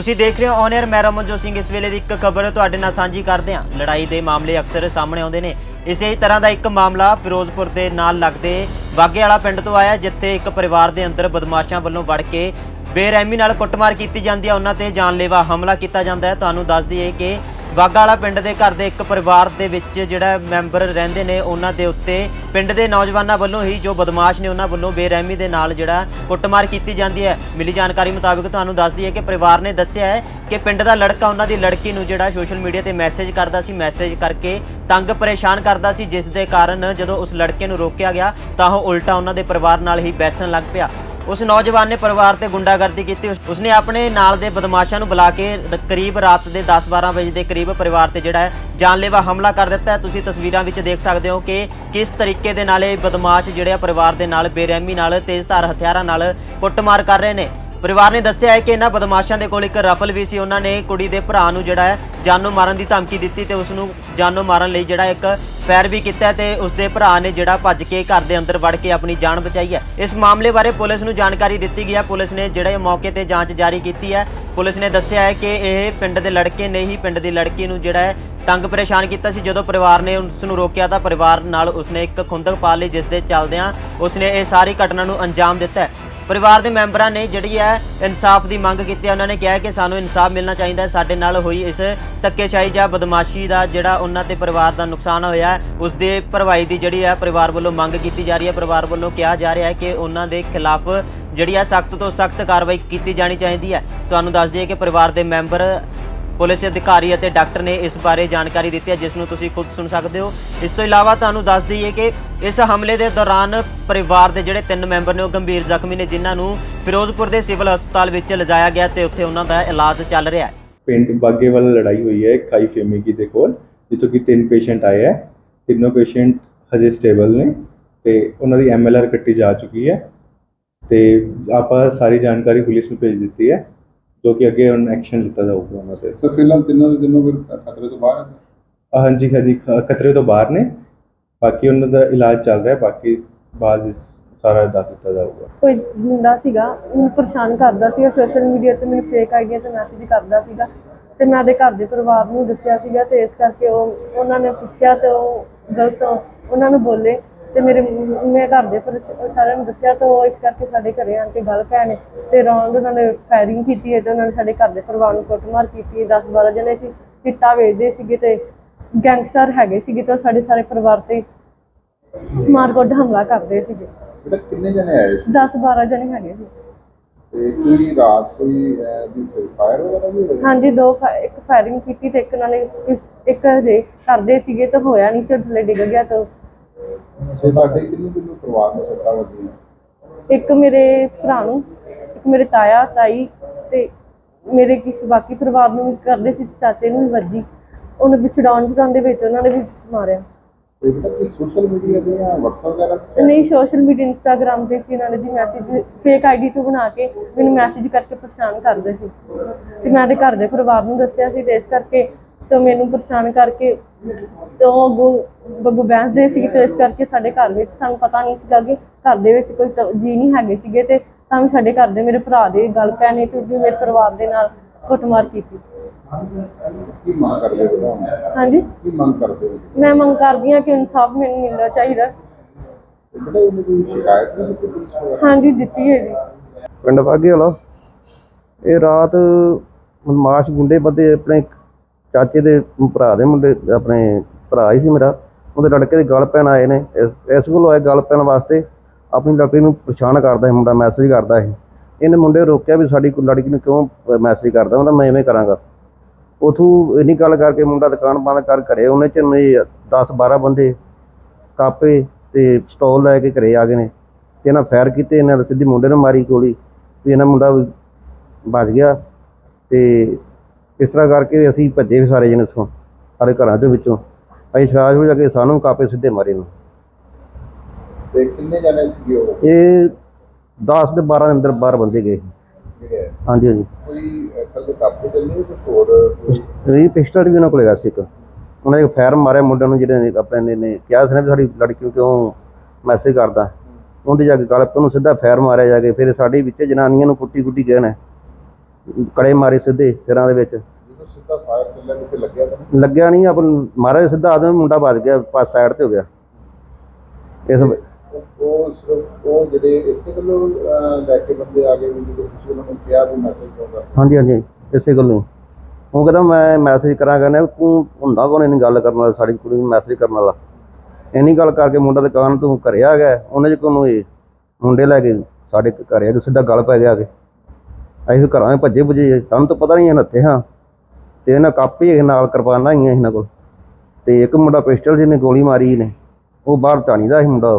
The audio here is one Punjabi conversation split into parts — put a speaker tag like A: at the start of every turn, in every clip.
A: ਤੁਸੀਂ ਦੇਖ ਰਹੇ ਹੋ ਔਨ 에ਅਰ ਮੈਂ ਰਮਨਜੋਤ ਸਿੰਘ। ਇਸ ਵੇਲੇ ਦੀ ਇੱਕ ਖਬਰ ਤੁਹਾਡੇ ਨਾਲ ਸਾਂਝੀ ਕਰਦੇ ਹਾਂ। ਲੜਾਈ ਦੇ ਮਾਮਲੇ ਅਕਸਰ ਸਾਹਮਣੇ ਆਉਂਦੇ ਨੇ। ਇਸੇ ਤਰ੍ਹਾਂ ਦਾ ਇੱਕ ਮਾਮਲਾ ਫਿਰੋਜ਼ਪੁਰ ਦੇ ਨਾਲ ਲੱਗਦੇ ਬਾਗੇ ਵਾਲਾ ਪਿੰਡ ਤੋਂ ਆਇਆ, ਜਿੱਥੇ ਇੱਕ ਪਰਿਵਾਰ ਦੇ ਅੰਦਰ ਬਦਮਾਸ਼ਾਂ ਵੱਲੋਂ ਵੜ ਕੇ ਬੇਰਹਿਮੀ ਨਾਲ ਕੁੱਟਮਾਰ ਕੀਤੀ ਜਾਂਦੀ ਹੈ। ਉਹਨਾਂ ਤੇ ਜਾਨਲੇਵਾ ਹਮਲਾ ਕੀਤਾ ਜਾਂਦਾ ਹੈ। ਤੁਹਾਨੂੰ ਦੱਸ ਦਈਏ ਕਿ ਬਾਗਾ ਵਾਲਾ ਪਿੰਡ ਦੇ ਘਰ ਦੇ ਇੱਕ ਪਰਿਵਾਰ ਦੇ ਵਿੱਚ ਜਿਹੜਾ ਮੈਂਬਰ ਰਹਿੰਦੇ ਨੇ, ਉਹਨਾਂ ਦੇ ਉੱਤੇ ਪਿੰਡ ਦੇ ਨੌਜਵਾਨਾਂ ਵੱਲੋਂ ਹੀ ਜੋ ਬਦਮਾਸ਼ ਨੇ, ਉਹਨਾਂ ਵੱਲੋਂ ਬੇਰਹਿਮੀ ਦੇ ਨਾਲ ਜਿਹੜਾ ਕੁੱਟਮਾਰ ਕੀਤੀ ਜਾਂਦੀ ਹੈ। ਮਿਲੀ ਜਾਣਕਾਰੀ ਮੁਤਾਬਕ ਤੁਹਾਨੂੰ ਦੱਸਦੀ ਹੈ ਕਿ ਪਰਿਵਾਰ ਨੇ ਦੱਸਿਆ ਹੈ ਕਿ ਪਿੰਡ ਦਾ ਲੜਕਾ, ਉਹਨਾਂ ਦੀ ਲੜਕੀ ਨੂੰ ਜਿਹੜਾ ਸੋਸ਼ਲ ਮੀਡੀਆ ਤੇ ਮੈਸੇਜ ਕਰਦਾ ਸੀ ਮੈਸੇਜ ਕਰਕੇ ਤੰਗ ਪਰੇਸ਼ਾਨ ਕਰਦਾ ਸੀ, ਜਿਸ ਦੇ ਕਾਰਨ ਜਦੋਂ ਉਸ ਲੜਕੇ ਨੂੰ ਰੋਕਿਆ ਗਿਆ, ਤਾਂ ਉਹ ਉਲਟਾ ਉਹਨਾਂ ਦੇ ਪਰਿਵਾਰ ਨਾਲ ਹੀ ਬੈਸਣ ਲੱਗ ਪਿਆ। ਉਸ ਨੌਜਵਾਨ ਨੇ ਪਰਿਵਾਰ ਤੇ ਗੁੰਡਾਗਰਦੀ ਕੀਤੀ। ਉਸਨੇ ਆਪਣੇ ਨਾਲ ਦੇ ਬਦਮਾਸ਼ਾਂ ਨੂੰ ਬੁਲਾ ਕੇ ਕਰੀਬ ਰਾਤ ਦੇ 10-12 ਵਜੇ ਦੇ ਕਰੀਬ ਪਰਿਵਾਰ ਤੇ ਜਿਹੜਾ ਹੈ ਜਾਨਲੇਵਾ ਹਮਲਾ ਕਰ ਦਿੱਤਾ ਹੈ। ਤੁਸੀਂ ਤਸਵੀਰਾਂ ਵਿੱਚ ਦੇਖ ਸਕਦੇ ਹੋ ਕਿ ਕਿਸ ਤਰੀਕੇ ਦੇ ਨਾਲ ਇਹ ਬਦਮਾਸ਼ ਜਿਹੜੇ ਆ ਪਰਿਵਾਰ ਦੇ ਨਾਲ, ਬੇਰਹਿਮੀ ਨਾਲ ਤੇਜ਼ ਧਾਰ ਹਥਿਆਰਾਂ ਨਾਲ ਕੁੱਟਮਾਰ ਕਰ ਰਹੇ ਨੇ। ਪਰਿਵਾਰ ਨੇ ਦੱਸਿਆ ਹੈ ਕਿ ਇਹਨਾਂ ਬਦਮਾਸ਼ਾਂ ਦੇ ਕੋਲ ਇੱਕ ਰਫਲ ਵੀ ਸੀ। ਉਹਨਾਂ ਨੇ ਕੁੜੀ ਦੇ ਭਰਾ ਨੂੰ ਜਿਹੜਾ ਹੈ ਜਾਨੋਂ ਮਾਰਨ ਦੀ ਧਮਕੀ ਦਿੱਤੀ ਤੇ ਉਸ ਨੂੰ ਜਾਨੋਂ ਮਾਰਨ ਲਈ ਜਿਹੜਾ ਇੱਕ ਫੈਰ ਵੀ ਕੀਤਾ ਹੈ ਤੇ ਉਸ ਦੇ ਭਰਾ ਨੇ ਜਿਹੜਾ ਭੱਜ ਕੇ ਘਰ ਦੇ ਅੰਦਰ ਵੜ ਕੇ ਆਪਣੀ ਜਾਨ ਬਚਾਈ ਹੈ। ਇਸ ਮਾਮਲੇ ਬਾਰੇ ਪੁਲਿਸ ਨੂੰ ਜਾਣਕਾਰੀ ਦਿੱਤੀ ਗਈ ਹੈ। ਪੁਲਿਸ ਨੇ ਜਿਹੜੇ ਮੌਕੇ ਤੇ ਜਾਂਚ ਜਾਰੀ ਕੀਤੀ ਹੈ। ਪੁਲਿਸ ਨੇ ਦੱਸਿਆ ਹੈ ਕਿ ਇਹ ਪਿੰਡ ਦੇ ਲੜਕੇ ਨੇ ਹੀ ਪਿੰਡ ਦੀ ਲੜਕੀ ਨੂੰ ਜਿਹੜਾ ਹੈ ਤੰਗ ਪਰੇਸ਼ਾਨ ਕੀਤਾ ਸੀ। ਜਦੋਂ ਪਰਿਵਾਰ ਨੇ ਉਸ ਨੂੰ ਰੋਕਿਆ ਤਾਂ ਪਰਿਵਾਰ ਨਾਲ ਉਸਨੇ ਇੱਕ ਖੁੰਦਕ ਪਾ ਲਈ, ਜਿਸ ਦੇ ਚੱਲਦਿਆਂ ਉਸਨੇ ਇਹ ਸਾਰੀ ਘਟਨਾ ਨੂੰ ਅੰਜਾਮ ਦਿੱਤਾ ਪਰਿਵਾਰ ਦੇ ਮੈਂਬਰਾਂ ਨੇ ਜਿਹੜੀ ਹੈ ਇਨਸਾਫ ਦੀ ਮੰਗ ਕੀਤੀ ਹੈ, ਉਹਨਾਂ ਨੇ ਕਿਹਾ ਕਿ ਸਾਨੂੰ ਇਨਸਾਫ ਮਿਲਣਾ ਚਾਹੀਦਾ ਹੈ। ਸਾਡੇ ਨਾਲ ਹੋਈ ਇਸ ਧੱਕੇਸ਼ਾਹੀ ਜਾਂ ਬਦਮਾਸ਼ੀ ਦਾ ਜਿਹੜਾ ਉਹਨਾਂ ਤੇ ਪਰਿਵਾਰ ਦਾ ਨੁਕਸਾਨ ਹੋਇਆ ਉਸ ਦੇ ਭਰਵਾਈ ਦੀ ਜਿਹੜੀ ਹੈ ਪਰਿਵਾਰ ਵੱਲੋਂ ਮੰਗ ਕੀਤੀ ਜਾ ਰਹੀ ਹੈ। ਪਰਿਵਾਰ ਵੱਲੋਂ ਕਿਹਾ ਜਾ ਰਿਹਾ ਹੈ ਕਿ ਉਹਨਾਂ ਦੇ ਖਿਲਾਫ ਜਿਹੜੀ ਹੈ ਸਖਤ ਤੋਂ ਸਖਤ ਕਾਰਵਾਈ ਕੀਤੀ ਜਾਣੀ ਚਾਹੀਦੀ ਹੈ। ਤੁਹਾਨੂੰ ਦੱਸ ਦਈਏ ਕਿ ਪਰਿਵਾਰ ਦੇ ਮੈਂਬਰ ਪੁਲਿਸ ਅਧਿਕਾਰੀ ਅਤੇ ਡਾਕਟਰ ਨੇ ਇਸ ਬਾਰੇ ਜਾਣਕਾਰੀ ਦਿੱਤੀ ਹੈ, ਜਿਸ ਨੂੰ ਤੁਸੀਂ ਖੁਦ ਸੁਣ ਸਕਦੇ ਹੋ। ਇਸ ਤੋਂ ਇਲਾਵਾ ਤੁਹਾਨੂੰ ਦੱਸ ਦਈਏ ਕਿ ਇਸ ਹਮਲੇ ਦੇ ਦੌਰਾਨ ਪਰਿਵਾਰ ਦੇ ਜਿਹੜੇ ਤਿੰਨ ਮੈਂਬਰ ਨੇ, ਉਹ ਗੰਭੀਰ ਜ਼ਖਮੀ ਨੇ, ਜਿਨ੍ਹਾਂ ਨੂੰ ਫਿਰੋਜ਼ਪੁਰ ਦੇ ਸਿਵਲ ਹਸਪਤਾਲ ਵਿੱਚ ਲਿਜਾਇਆ ਗਿਆ ਤੇ ਉੱਥੇ ਉਹਨਾਂ ਦਾ ਇਲਾਜ ਚੱਲ ਰਿਹਾ ਹੈ।
B: ਪਿੰਡ ਬਾਗੇ ਵਾਲਾ ਲੜਾਈ ਹੋਈ ਹੈ ਖਾਈ ਫੇਮੇਗੀ ਦੇ ਕੋਲ, ਜਿੱਥੋਂ ਕਿ ਤਿੰਨ ਪੇਸ਼ੈਂਟ ਆਏ ਹੈ। ਤਿੰਨੋਂ ਪੇਸ਼ੈਂਟ ਹਜੇ ਸਟੇਬਲ ਨੇ ਤੇ ਉਹਨਾਂ ਦੀ ਐਮਐਲਆਰ ਕੱਟੀ ਜਾ ਚੁੱਕੀ ਹੈ। ਤੇ ਆਪਾਂ ਸਾਰੀ ਜਾਣਕਾਰੀ ਪੁਲਿਸ ਨੂੰ ਭੇਜ ਦਿੱਤੀ ਹੈ। ਜੋ ਕਿ ਅੱਗੇ ਹੁਣ ਐਕਸ਼ਨ ਲਿੱਤਾ ਜਾਊਗਾ ਉਹਨਾਂ ਤੇ।
C: ਸਰ ਫਿਲਹਾਲ ਤਿੰਨੋਂ ਦੇ ਤਿੰਨੋਂ ਫਿਰ ਖਤਰੇ ਤੋਂ ਬਾਹਰ ਹੈ ਸਰ?
B: ਹਾਂਜੀ ਹਾਂਜੀ ਖ- ਖਤਰੇ ਤੋਂ ਬਾਹਰ ਨੇ। ਬਾਕੀ ਉਹਨਾਂ ਦਾ ਇਲਾਜ ਚੱਲ ਰਿਹਾ ਹੈ ਬਾਕੀ ਬਾਅਦ ਵਿੱਚ ਸਾਰਾ ਦੱਸ ਦਿੱਤਾ ਜਾਊਗਾ।
D: ਕੋਈ ਮੁੰਡਾ ਸੀਗਾ ਉਹਨੂੰ ਪਰੇਸ਼ਾਨ ਕਰਦਾ ਸੀਗਾ ਸੋਸ਼ਲ ਮੀਡੀਆ ਤੇ ਮੈਨੂੰ ਫੇਕ ਆਈਡੀਆ ਤੇ ਮੈਸੇਜ ਕਰਦਾ ਸੀਗਾ ਤੇ ਮੈਂ ਉਹਦੇ ਘਰ ਦੇ ਪਰਿਵਾਰ ਨੂੰ ਦੱਸਿਆ ਸੀਗਾ ਤੇ ਇਸ ਕਰਕੇ ਉਹ ਉਹਨਾਂ ਨੇ ਪੁੱਛਿਆ ਤੇ ਉਹ ਗਲਤ ਉਹਨਾਂ ਨੂੰ ਬੋਲੇ। ਤੇ ਮੇਰੇ ਮੈਂ ਘਰ ਦੇ ਪਰ ਸਾਰਿਆਂ ਨੂੰ ਦੱਸਿਆ ਤੇ ਉਹ ਇਸ ਕਰਕੇ ਸਾਡੇ ਘਰੇ ਆਣ ਕੇ ਗੱਲ ਪੈਣੇ ਤੇ ਰੌਂਦ ਉਹਨਾਂ ਨੇ ਫਾਇਰਿੰਗ ਕੀਤੀ ਹੈ ਤੇ ਉਹਨਾਂ ਨੇ ਸਾਡੇ ਘਰ ਦੇ ਪਰਿਵਾਰ ਨੂੰ ਕੁੱਟਮਾਰ ਕੀਤੀ 10 12 ਜਣੇ ਸੀ ਚਿੱਟਾ ਵੇਚਦੇ ਸੀਗੇ ਤੇ ਗੈਂਗਸਟਰ ਹੈਗੇ ਸੀਗੇ ਤੇ ਸਾਡੇ ਸਾਰੇ ਪਰਿਵਾਰ ਤੇ ਮਾਰਕੁੱਟ ਹਮਲਾ ਕਰਦੇ ਸੀਗੇ।
C: ਬੇਟਾ ਕਿੰਨੇ ਜਣੇ ਆਏ ਸੀ?
D: 10 12 ਜਣੇ ਹੈਗੇ ਸੀ।
C: ਤੇ ਕੋਈ ਰਾਤ ਕੋਈ ਵੀ ਫਾਇਰ ਵਗੈਰਾ ਵੀ ਹੋਇਆ?
D: ਹਾਂਜੀ ਦੋ ਇੱਕ ਫਾਇਰਿੰਗ ਕੀਤੀ ਤੇ ਇੱਕ ਨਾਲ ਇੱਕ ਦੇ ਕਰਦੇ ਸੀਗੇ ਤਾਂ ਹੋਇਆ ਨਹੀਂ ਸੀ ਥੱਲੇ ਡਿੱਗ ਗਿਆ ਤਾਂ
C: ਸੇ ਤੁਹਾਡੇ ਕਿੰਨੇ ਕਿੰਨੇ ਪਰਿਵਾਰ ਨੂੰ ਸੱਟਾਂ ਵੱਜੀਆਂ
D: ਇੱਕ ਮੇਰੇ ਭਰਾ ਨੂੰ ਇੱਕ ਮੇਰੇ ਤਾਇਆ ਤਾਈ ਤੇ ਮੇਰੇ ਕਿਸੇ ਬਾਕੀ ਪਰਿਵਾਰ ਨੂੰ ਕਰਦੇ ਸੀ ਚਾਚੇ ਨੂੰ ਵੀ ਵੱਜੀ। ਉਹਨੂੰ ਵੀ ਛਡਾਉਣ ਛਡਾਉਣ ਦੇ ਵਿੱਚ ਉਹਨਾਂ ਨੇ ਵੀ ਮਾਰਿਆ।
C: ਬੇਟਾ ਕੀ ਸੋਸ਼ਲ ਮੀਡੀਆ ਤੇ ਜਾਂ WhatsApp ਵਗੈਰਾ
D: ਨਹੀਂ ਸੋਸ਼ਲ ਮੀਡੀਆ ਇੰਸਟਾਗ੍ਰam ਤੇ ਸੀ ਇਹਨਾਂ ਨੇ ਜੀ ਮੈਸੇਜ ਫੇਕ ਆਈਡੀ ਤੋਂ ਬਣਾ ਕੇ ਮੈਨੂੰ ਮੈਸੇਜ ਕਰਕੇ ਪਰੇਸ਼ਾਨ ਕਰਦੇ ਸੀ। ਤੇ ਮੈਂ ਤੇ ਘਰ ਦੇ ਪਰਿਵਾਰ ਨੂੰ ਦੱਸਿਆ ਸੀ ਤੇ ਇਸ ਕਰਕੇ ਤੇ ਮੈਨੂੰ ਪਰੇਸ਼ਾਨ ਕਰਕੇ ਤੇ ਉਹ ਅੱਗੋਂ ਬੱਗੂ ਬੈਂਸਦੇ ਸੀ ਤੇ ਇਸ ਕਰਕੇ ਸਾਡੇ ਘਰ ਵਿੱਚ ਸਾਨੂੰ ਪਤਾ ਨਹੀਂ ਸੀਗਾ ਕਿ ਘਰ ਦੇ ਵਿੱਚ ਕੋਈ ਜੀ ਨਹੀਂ ਹੈਗੇ ਸੀਗੇ ਤੇ ਤਾਂ ਵੀ ਸਾਡੇ ਘਰ ਦੇ ਮੇਰੇ ਭਰਾ ਦੇ ਗੱਲ ਪੈਣੇ ਤੇ ਵੀ ਮੇਰੇ ਪਰਿਵਾਰ ਦੇ ਨਾਲ ਕੁੱਟਮਾਰ ਕੀਤੀ।
C: ਕੀ ਮੰਗ ਕਰਦੇ ਹੋ ਬੇਟਾ ਹੁਣ?
D: ਹਾਂਜੀ।
C: ਕੀ ਮੰਗ ਕਰਦੇ ਹੋ
D: ਮੈਂ ਮੰਗ ਕਰਦੀ ਹਾਂ ਕਿ ਇਨਸਾਫ ਮੈਨੂੰ ਮਿਲਣਾ ਚਾਹੀਦਾ।
C: ਤੇ ਬੇਟਾ ਇਹਨੇ ਕੋਈ ਸ਼ਿਕਾਇਤ ਨਹੀਂ ਕੀਤੀ ਪੁਲਿਸ ਵਗੈਰਾ
D: ਹਾਂਜੀ ਦਿੱਤੀ ਹੈ ਜੀ।
E: ਪਿੰਡ ਬਾਗੇ ਵਾਲਾ। ਇਹ ਰਾਤ ਮਾਸ਼ ਗੁੰਡੇ ਬੱਦੇ ਆਪਣੇ ਚਾਚੇ ਦੇ ਭਰਾ ਦੇ ਮੁੰਡੇ, ਆਪਣੇ ਭਰਾ ਹੀ ਸੀ ਮੇਰਾ, ਉਹਦੇ ਲੜਕੇ ਦੇ ਗਲ ਪੈਣ ਆਏ ਨੇ। ਇਸ- ਇਸ ਕੋਲੋਂ ਆਏ ਗਲ ਪੈਣ ਵਾਸਤੇ ਆਪਣੀ ਲੜਕੀ ਨੂੰ ਪਰੇਸ਼ਾਨ ਕਰਦਾ ਸੀ, ਮੁੰਡਾ ਮੈਸੇਜ ਕਰਦਾ ਸੀ। ਇਹਨੇ ਮੁੰਡੇ ਰੋਕਿਆ ਵੀ ਸਾਡੀ ਲੜਕੀ ਨੂੰ ਕਿਉਂ ਮੈਸੇਜ ਕਰਦਾ? ਉਹਦਾ ਮੈਂ ਐਵੇਂ ਕਰਾਂਗਾ। ਉਥੋਂ ਇੰਨੀ ਗੱਲ ਕਰਕੇ ਮੁੰਡਾ ਦੁਕਾਨ ਬੰਦ ਕਰ ਘਰੇ, ਉਹਨੇ ਚ 10 12 ਬੰਦੇ ਕਾਪੇ ਤੇ ਪਿਸਤੌਲ ਲੈ ਕੇ ਘਰੇ ਆ ਗਏ ਨੇ। ਤੇ ਇਹਨਾਂ ਫਾਇਰ ਕੀਤੇ, ਇਹਨਾਂ ਨੇ ਸਿੱਧੀ ਮੁੰਡੇ ਨੂੰ ਮਾਰੀ ਗੋਲੀ, ਵੀ ਇਹਨਾਂ ਮੁੰਡਾ ਬਚ ਗਿਆ ਤੇ ਇਸ ਤਰ੍ਹਾਂ ਕਰਕੇ ਅਸੀਂ ਭੱਜੇ ਵੀ ਸਾਰੇ ਜਣੇ ਸੋ ਸਾਰੇ ਘਰਾਂ ਦੇ ਵਿੱਚੋਂ। ਅਸੀਂ ਸ਼ਰਾਜ ਹੋ ਜਾ ਕੇ ਸਾਨੂੰ ਕਾਪੇ ਸਿੱਧੇ ਮਾਰੇ ਨੂੰ
C: ਤੇ ਕਿੰਨੇ ਜਣੇ ਸੀਗੇ ਉਹ?
E: ਇਹ 10 ਦੇ 12 ਦੇ ਅੰਦਰ 12 ਬੰਦੇ ਗਏ? ਹਾਂਜੀ ਹਾਂਜੀ।
C: ਕੋਈ ਕੱਲ ਕਾਬੂ ਚੱਲੇ ਕੁਝ ਹੋਰ?
E: ਇਹ ਪਿਸਟਲ ਵੀ ਉਹਨਾਂ ਕੋਲ ਹੈਗਾ ਸੀ ਇੱਕ। ਉਹਨਾਂ ਨੇ ਫਾਇਰ ਮਾਰਿਆ ਮੁੰਡਿਆਂ ਨੂੰ ਜਿਹੜੇ ਆਪਣੇ ਨੇ- ਨੇ ਕਿਹਾ ਸੀ ਨਾ ਵੀ ਸਾਡੀ ਲੜਕੀ ਨੂੰ ਕਿਉਂ ਮੈਸੇਜ ਕਰਦਾ। ਉਹਦੇ ਜਾ ਕੇ ਗਲ ਪੇ ਉਹਨੂੰ ਸਿੱਧਾ ਫਾਇਰ ਮਾਰਿਆ ਜਾ ਕੇ ਫਿਰ ਸਾਡੇ ਵਿੱਚ ਜਨਾਨੀਆਂ ਨੂੰ ਕੁੱਟੀ ਕੁੱਟੀ ਨੇ। ਕੜੇ ਮਾਰੇ ਸਿੱਧੇ ਸਿਰਾਂ ਦੇ ਵਿੱਚ।
C: ਜਦੋਂ ਸਿੱਧਾ ਫਾਇਰ ਚੱਲਿਆ ਕਿਸੇ ਲੱਗਿਆ ਤਾਂ? ਨਹੀਂ?
E: ਲੱਗਿਆ ਨਹੀਂ ਆਪਨ ਮਾਰੇ ਸਿੱਧਾ ਆਦਮੀ ਮੁੰਡਾ ਵੱਜ ਗਿਆ ਪਾਸ ਸਾਈਡ ਤੇ ਹੋ ਗਿਆ। ਇਸ
C: ਉਹ- ਉਹ ਸਿਰਫ ਉਹ ਜਿਹੜੇ ਇਸੇ ਗੱਲੋਂ ਅਹ, ਲੈ ਕੇ ਬੰਦੇ ਆ ਗਏ ਵੀ ਜਦੋਂ ਤੁਸੀਂ ਉਹਨਾਂ ਨੂੰ ਕਿਹਾ ਵੀ ਮੈਸੇਜ ਪਾਉਂਦਾ
E: ਹਾਂਜੀ ਹਾਂਜੀ ਇਸੇ ਗੱਲ। ਨੂੰ ਉਹ ਕਹਿੰਦਾ ਮੈਂ ਮੈਸੇਜ ਕਰਾਂ ਕਹਿੰਦਾ ਤੂੰ ਹੁੰਦਾ ਕੋਣ ਇੰਨੀ ਗੱਲ ਕਰਨ ਵਾਲਾ ਸਾਡੀ ਕੁੜੀ ਨੂੰ ਮੈਸੇਜ ਕਰਨ ਵਾਲਾ? ਇੰਨੀ ਗੱਲ ਕਰਕੇ ਮੁੰਡਾ ਦੁਕਾਨ ਤੋਂ ਘਰੇ ਆ ਗਿਆ ਉਹਨੇ ਚ ਇਹ ਮੁੰਡੇ ਲੈ ਕੇ ਸਾਡੇ ਘਰੇ ਆ ਕੇ ਸਿੱਧਾ ਗਲ ਪੈ ਗਿਆ ਆ ਕੇ ਅਸੀਂ ਫਿਰ ਘਰਾਂ ਦੇ ਭੱਜੇ ਭੁੱਜੇ ਸਾਨੂੰ ਤਾਂ ਪਤਾ ਨਹੀਂ ਇਹ ਨੱਥੇ ਹਾਂ। ਤੇ ਇਹਨਾਂ ਕਾਪੀ ਹੈਗੇ ਨਾਲ ਕਿਰਪਾਨਾਂ ਹੈਗੀਆਂ ਇਹਨਾਂ ਕੋਲ। ਤੇ ਇੱਕ ਮੁੰਡਾ ਪਿਸਟਲ ਜਿਹਨੇ ਗੋਲੀ ਮਾਰੀ ਨੇ ਉਹ ਬਾਹਰ ਟਾਣੀ ਦਾ ਸੀ ਮੁੰਡਾ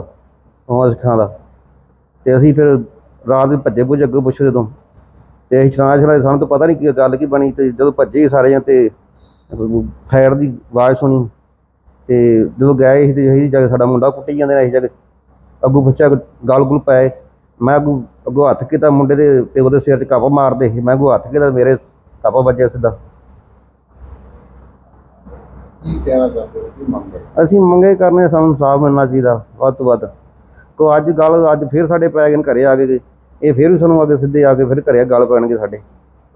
E: ਉਹ ਸਿੱਖਾਂ ਦਾ। ਤੇ ਅਸੀਂ ਫਿਰ ਰਾਤ ਦੇ ਭੱਜੇ ਭੁੱਜੇ ਅੱਗੇ ਪੁੱਛੇ ਜਦੋਂ। ਤੇ ਅਸੀਂ ਛਾਂ ਛਲਾਏ ਸਾਨੂੰ ਤਾਂ ਪਤਾ ਨਹੀਂ ਕੀ ਗੱਲ ਕੀ ਬਣੀ ਤੇ ਜਦੋਂ ਭੱਜੇ ਸਾਰੇ ਜਣ ਤੇ ਫਾਇਰ ਦੀ ਆਵਾਜ਼ ਸੁਣੀ। ਤੇ ਜਦੋਂ ਗਏ ਅਸੀਂ ਤੇ ਅਸੀਂ ਜਾ ਕੇ ਸਾਡਾ ਮੁੰਡਾ ਕੁੱਟੀ ਜਾਂਦੇ ਨੇ, ਅਸੀਂ ਜਾ ਕੇ ਅੱਗੋਂ ਪੁੱਛਿਆ, ਗਲ ਗੁਲ ਪਏ ਮੈਂ ਅੱਗੋਂ ਅੱਗੋਂ ਹੱਥ ਕੀਤਾ ਮੁੰਡੇ ਦੇ ਤੇ ਉਹਦੇ ਸਿਰ ਤੇ ਕੱਪ ਮਾਰਦੇ ਸੀ। ਮੈਂ ਅੱਗੋਂ ਹੱਥ ਕੀਤਾ ਮੇਰੇ ਕੱਪ ਵੱਜਿਆ ਸਿੱਧਾ।
C: ਕੀ ਕਹਿਣਾ ਚਾਹੁੰਦੇ ਹੋ? ਕੀ ਮੰਗ ਕਰਦੇ
E: ਅਸੀਂ ਮੰਗੇ ਕਰਨੇ ਸਾਨੂੰ ਇਨਸਾਫ ਮਿਲਣਾ ਚਾਹੀਦਾ ਵੱਧ ਤੋਂ ਵੱਧ। ਕੋ ਅੱਜ ਗੱਲ ਅੱਜ ਫਿਰ ਸਾਡੇ ਪੈ ਗਏ ਨੇ ਘਰੇ ਆ ਕੇ ਇਹ ਫਿਰ ਵੀ ਸਾਨੂੰ ਅੱਗੇ ਸਿੱਧੇ ਆ ਕੇ ਫਿਰ ਘਰੇ ਗੱਲ ਪੈਣਗੇ ਸਾਡੇ।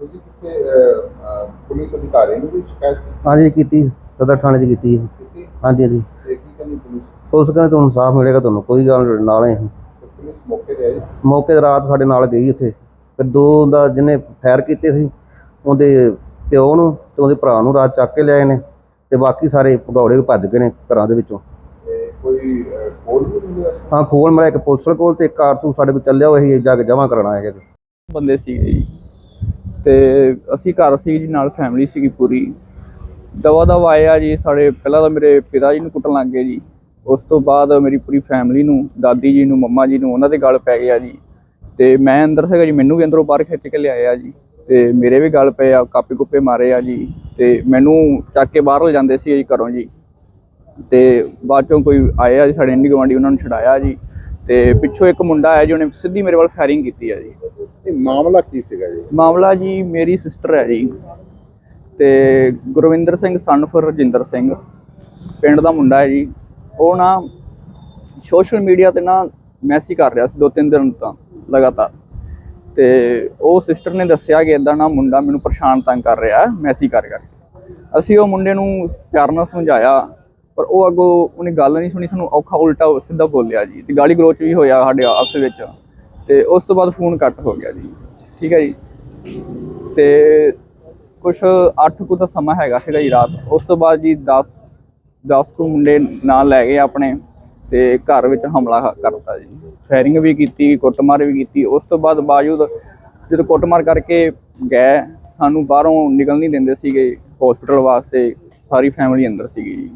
C: ਤੁਸੀਂ ਕਿਸੇ ਅਹ, ਅਹ, ਪੁਲਿਸ ਅਧਿਕਾਰੀ ਨੂੰ ਵੀ ਸ਼ਿਕਾਇਤ
E: ਹਾਂਜੀ ਕੀਤੀ। ਸਦਰ ਥਾਣੇ 'ਚ ਕੀਤੀ।
C: ਕੀਤੀ?
E: ਹਾਂਜੀ ਹਾਂਜੀ।
C: ਤੇ ਕੀ ਕਹਿੰਦੀ ਪੁਲਿਸ?
E: ਪੁਲਿਸ ਕਹਿੰਦੇ ਤੁਹਾਨੂੰ ਇਨਸਾਫ ਮਿਲੇਗਾ ਤੁਹਾਨੂੰ ਕੋਈ ਗੱਲ ਨਾਲ
C: ਪੁਲਿਸ ਮੌਕੇ ਤੇ ਆਈ ਸੀ?
E: ਮੌਕੇ ਤੇ ਰਾਤ ਸਾਡੇ ਨਾਲ ਗਈ ਉੱਥੇ ਫਿਰ ਦੋ ਦਾ ਜਿਹਨੇ ਫਾਇਰ ਕੀਤੇ ਸੀ ਉਹਦੇ ਪਿਓ ਨੂੰ ਤੇ ਉਹਦੇ ਭਰਾ ਨੂੰ ਰਾਤ ਚੱਕ ਕੇ ਲਿਆਏ ਨੇ ਤੇ ਬਾਕੀ ਸਾਰੇ ਭਗੌੜੇ ਭੱਜ ਗਏ ਨੇ ਘਰਾਂ ਦੇ ਵਿੱਚੋਂ।
C: ਤੇ ਕੋਈ ਅਹ, ਕੋਲ ਵੀ
E: ਹਾਂ ਖੋਲ ਮਿਲਿਆ ਇੱਕ ਪੁਲਿਸ ਕੋਲ ਤੇ ਇੱਕ ਕਾਰਤੂਸ ਸਾਡੇ ਕੋਲ ਚੱਲਿਆ ਉਹ ਅਸੀਂ ਜਾ ਕੇ ਜਮ੍ਹਾਂ ਕਰਾਉਣਾ ਹੈ ਜਾ
F: ਬੰਦੇ ਸੀਗੇ ਜੀ। ਤੇ ਅਸੀਂ ਘਰ ਸੀ ਜੀ ਨਾਲ ਫੈਮਿਲੀ ਸੀਗੀ ਪੂਰੀ। ਦਵਾ ਦਵਾ ਆਇਆ ਜੀ ਸਾਡੇ ਪਹਿਲਾਂ ਤਾਂ ਮੇਰੇ ਪਿਤਾ ਜੀ ਨੂੰ ਕੁੱਟਣ ਲੱਗ ਗਏ ਜੀ। ਉਸ ਤੋਂ ਬਾਅਦ ਮੇਰੀ ਪੂਰੀ ਫੈਮਿਲੀ ਨੂੰ ਦਾਦੀ ਜੀ ਨੂੰ ਮੰਮਾ ਜੀ ਨੂੰ ਉਹਨਾਂ ਦੇ ਗਲ ਪੈ ਗਿਆ ਜੀ। ਤੇ ਮੈਂ ਅੰਦਰ ਸੀਗਾ ਜੀ ਮੈਨੂੰ ਵੀ ਅੰਦਰੋਂ ਬਾਹਰ ਖਿੱਚ ਕੇ ਲਿਆਇਆ ਜੀ। ਤੇ ਮੇਰੇ ਵੀ ਗਲ ਪਏ ਆ ਕਾਪੀ ਕੁੱਪੇ ਮਾਰੇ ਆ ਜੀ। ਤੇ ਮੈਨੂੰ ਚੱਕ ਕੇ ਬਾਹਰ ਲੈ ਜਾਂਦੇ ਸੀ ਜੀ ਘਰੋਂ ਜੀ। ਤੇ ਬਾਅਦ ਚੋਂ ਕੋਈ ਆਇਆ ਜੀ ਸਾਡੇ ਇੰਡੀ ਗਵਾਂਡੀ ਉਹਨਾਂ ਨੂੰ ਛਡਾਇਆ ਜੀ। ਤੇ ਪਿੱਛੋਂ ਇੱਕ ਮੁੰਡਾ ਆਇਆ ਜੀ ਉਹਨੇ ਸਿੱਧੀ ਮੇਰੇ ਵੱਲ ਫਾਇਰਿੰਗ ਕੀਤੀ ਆ ਜੀ।
C: ਇਹ ਮਾਮਲਾ ਕੀ ਸੀਗਾ ਜੀ?
F: ਮਾਮਲਾ ਜੀ ਮੇਰੀ ਸਿਸਟਰ ਹੈ ਜੀ। ਤੇ ਗੁਰਵਿੰਦਰ ਸਿੰਘ ਸਨਫਰ ਰਜਿੰਦਰ ਸਿੰਘ। ਪਿੰਡ ਦਾ ਮੁੰਡਾ ਹੈ ਜੀ। ਉਹ ਨਾ ਸੋਸ਼ਲ ਮੀਡੀਆ ਤੇ ਨਾ ਮੈਸੇਜ ਕਰ ਰਿਹਾ ਸੀ ਦੋ ਤਿੰਨ ਦਿਨ ਤੋਂ ਲਗਾਤਾਰ। ਤੇ ਉਹ ਸਿਸਟਰ ਨੇ ਦੱਸਿਆ ਕਿ ਇਦਾਂ ਨਾ ਮੁੰਡਾ ਮੈਨੂੰ ਪਰੇਸ਼ਾਨ ਤੰਗ ਕਰ ਰਿਹਾ ਮੈਸੇਜ ਕਰ ਕਰਕੇ। ਅਸੀਂ ਉਹ ਮੁੰਡੇ ਨੂੰ ਪਿਆਰ ਨਾਲ ਸਮਝਾਇਆ, ਪਰ ਉਹ ਅੱਗੋਂ ਉਹਨੇ ਗੱਲ ਨਹੀਂ ਸੁਣੀ, ਸਾਨੂੰ ਔਖਾ ਉਲਟਾ ਸਿੱਧਾ ਬੋਲਿਆ ਜੀ ਤੇ ਗਾਲੀ ਗਲੋਚ ਵੀ ਹੋਇਆ ਸਾਡੇ ਆਪਸ ਵਿੱਚ। ਤੇ ਉਸ ਤੋਂ ਬਾਅਦ ਫੋਨ ਕੱਟ ਹੋ ਗਿਆ ਜੀ। ਠੀਕ ਹੈ ਜੀ। ਤੇ ਕੁਛ 8 ਕੁ ਦਾ ਸਮਾਂ ਹੈਗਾ ਸੀਗਾ ਜੀ ਰਾਤ। ਉਸ ਤੋਂ ਬਾਅਦ ਜੀ 10 10 ਕੁ ਮੁੰਡੇ ਨਾਲ ਲੈ ਗਏ ਆਪਣੇ ਤੇ ਘਰ ਵਿੱਚ ਹਮਲਾ ਕਰਤਾ ਜੀ। ਫਾਇਰਿੰਗ ਵੀ ਕੀਤੀ ਕੁੱਟਮਾਰ ਵੀ ਕੀਤੀ। ਉਸ ਤੋਂ ਬਾਅਦ ਬਾਵਜੂਦ ਜਦੋਂ ਕੁੱਟਮਾਰ ਕਰਕੇ ਗਏ ਸਾਨੂੰ ਬਾਹਰੋਂ ਨਿਕਲ ਨਹੀਂ ਦਿੰਦੇ ਸੀਗੇ। ਹਸਪੀਟਲ ਵਾਸਤੇ ਸਾਰੀ ਫੈਮਿਲੀ ਅੰਦਰ ਸੀਗੀ ਜੀ।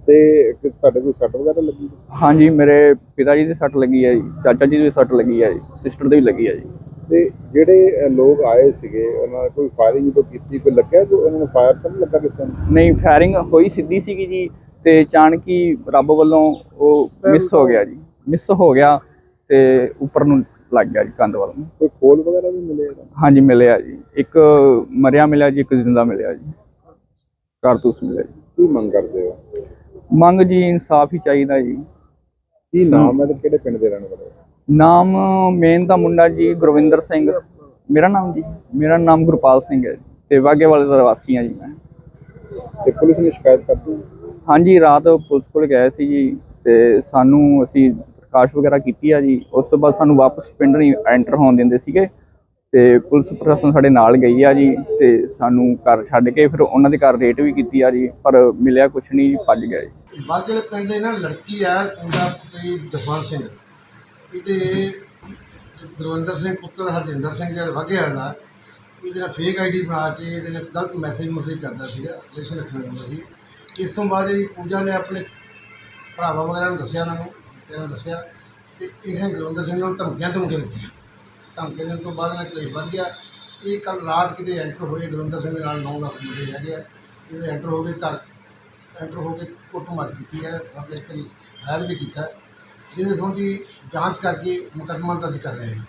C: ਤੇ ਤੁਹਾਡੇ ਕੋਈ ਸੱਟ ਵਗੈਰਾ ਲੱਗੀ?
F: ਹਾਂਜੀ ਮੇਰੇ ਪਿਤਾ ਜੀ ਦੀ ਸੱਟ ਲੱਗੀ ਹੈ ਜੀ ਚਾਚਾ ਜੀ ਦੀ ਸੱਟ ਲੱਗੀ ਹੈ ਜੀ ਸਿਸਟਰ ਦੀ ਵੀ ਲੱਗੀ ਹੈ ਜੀ।
C: ਤੇ ਜਿਹੜੇ ਲੋਕ ਆਏ ਸੀਗੇ ਉਹਨਾਂ ਨੇ ਕੋਈ ਫਾਇਰਿੰਗ ਜਦੋਂ ਕੀਤੀ ਕੋਈ ਲੱਗਿਆ ਕਿ ਉਹਨਾਂ ਨੂੰ ਫਾਇਰ ਤਾਂ ਨਹੀਂ ਲੱਗਾ ਕਿਸੇ ਨੂੰ?
F: ਨਹੀਂ ਫਾਇਰਿੰਗ ਹੋਈ ਸਿੱਧੀ ਸੀਗੀ ਜੀ ਤੇ ਹੀ ਰੱਬ ਵੱਲੋਂ ਉਹ ਮਿਸ ਹੋ ਗਿਆ ਜੀ। ਮਿਸ ਹੋ ਗਿਆ ਤੇ ਉੱਪਰ ਨੂੰ ਲੱਗ ਗਿਆ ਜੀ ਕੰਧ ਵੱਲ ਨੂੰ।
C: ਕੋਈ ਖੋਲ ਵਗੈਰਾ ਵੀ ਮਿਲੇ?
F: ਹਾਂਜੀ ਮਿਲਿਆ ਜੀ। ਇੱਕ ਮਰਿਆ ਮਿਲਿਆ ਜੀ ਇੱਕ ਜ਼ਿੰਦਾ ਮਿਲਿਆ ਜੀ। ਕਾਰਤੂਸ ਮਿਲਿਆ ਜੀ।
C: ਕੀ ਮੰਗ ਕਰਦੇ ਹੋ?
F: ਮੰਗ ਜੀ ਇਨਸਾਫ ਹੀ ਚਾਹੀਦਾ ਜੀ।
C: ਕੀ ਨਾਮ ਹੈ ਤੇ ਕਿਹੜੇ ਪਿੰਡ ਦੇ ਰਹਿਣ ਵਾਲੇ?
F: ਨਾਮ ਮੇਨ ਦਾ ਮੁੰਡਾ ਜੀ ਗੁਰਵਿੰਦਰ ਸਿੰਘ। ਮੇਰਾ ਨਾਮ ਜੀ ਮੇਰਾ ਨਾਮ ਗੁਰਪਾਲ ਸਿੰਘ ਹੈ ਤੇ ਵਾਗੇ ਵਾਲੇ ਦਾ ਵਾਸੀ ਹਾਂ ਜੀ ਮੈਂ।
C: ਤੇ ਪੁਲਿਸ ਨੇ ਸ਼ਿਕਾਇਤ ਕਰਤੀ
F: ਹਾਂਜੀ ਰਾਤ ਪੁਲਿਸ ਕੋਲ ਗਏ ਸੀ ਜੀ ਤੇ ਸਾਨੂੰ ਅਸੀਂ ਪ੍ਰਕਾਸ਼ ਵਗੈਰਾ ਕੀਤੀ ਆ ਜੀ। ਉਸ ਤੋਂ ਬਾਅਦ ਸਾਨੂੰ ਵਾਪਸ ਪਿੰਡ ਨਹੀਂ ਐਂਟਰ ਹੋਣ ਦਿੰਦੇ ਸੀਗੇ ਤੇ ਪੁਲਿਸ ਪ੍ਰਸ਼ਾਸਨ ਸਾਡੇ ਨਾਲ ਗਈ ਆ ਜੀ ਤੇ ਸਾਨੂੰ ਘਰ ਛੱਡ ਕੇ ਫਿਰ ਉਹਨਾਂ ਦੇ ਘਰ ਰੇਟ ਵੀ ਕੀਤੀ ਆ ਜੀ ਪਰ ਮਿਲਿਆ ਕੁਛ ਨਹੀਂ ਜੀ ਭੱਜ ਗਿਆ ਜੀ
G: ਪਿੰਡ ਦੇ ਨਾ ਲੜਕੀ ਆ ਉਹਦਾ ਪੁੱਤਰੀ ਜਸਵੰਤ ਸਿੰਘ। ਇਹਦੇ ਗੁਰਵਿੰਦਰ ਸਿੰਘ ਪੁੱਤਰ ਹਰਜਿੰਦਰ ਸਿੰਘ ਜਿਹੜਾ ਵਗਿਆ ਦਾ, ਇਹਦੇ ਨਾਲ ਫੇਕ ਆਈਡੀ ਬਣਾ ਕੇ ਇਹਦੇ ਨਾਲ ਗਲਤ ਮੈਸੇਜ ਮੈਸੇਜ ਕਰਦਾ ਸੀਗਾ ਰਿਲੇਸ਼ਨ ਰੱਖਣਾ ਚਾਹੁੰਦਾ ਸੀ। ਇਸ ਤੋਂ ਬਾਅਦ ਇਹਦੀ ਪੂਜਾ ਨੇ ਆਪਣੇ ਭਰਾਵਾਂ ਵਗੈਰਾ ਨੂੰ ਦੱਸਿਆ ਉਹਨਾਂ ਨੂੰ ਇਹਨਾਂ ਨੂੰ ਦੱਸਿਆ ਤੇ ਇਸਨੇ ਗੁਰਵਿੰਦਰ ਸਿੰਘ ਨੂੰ ਧਮਕੀਆਂ ਧਮਕੀਆਂ ਦਿੱਤੀਆਂ। ਧਮਕੀਆਂ ਦੇਣ ਤੋਂ ਬਾਅਦ ਇਹਨਾਂ ਕਲੇਸ਼ ਵੱਧ ਗਿਆ। ਇਹ ਕੱਲ ਰਾਤ ਕਿਤੇ ਐਂਟਰ ਹੋਏ, ਗੁਰਵਿੰਦਰ ਸਿੰਘ ਦੇ ਨਾਲ 9 ਲੱਖ ਮੁੰਡੇ ਹੈਗੇ ਆ। ਇਹਨੇ ਐਂਟਰ ਹੋ ਕੇ ਘਰ ਐਂਟਰ ਹੋ ਕੇ ਕੁੱਟਮਾਰ ਕੀਤੀ ਹੈ ਅਤੇ ਇੱਕ ਫਾਇਰ ਵੀ ਕੀਤਾ। ਜਿਹਦੇ ਸੰਬੰਧੀ ਜਾਂਚ ਕਰਕੇ ਮੁਕੱਦਮਾ ਦਰਜ ਕਰ ਰਹੇ ਹਾਂ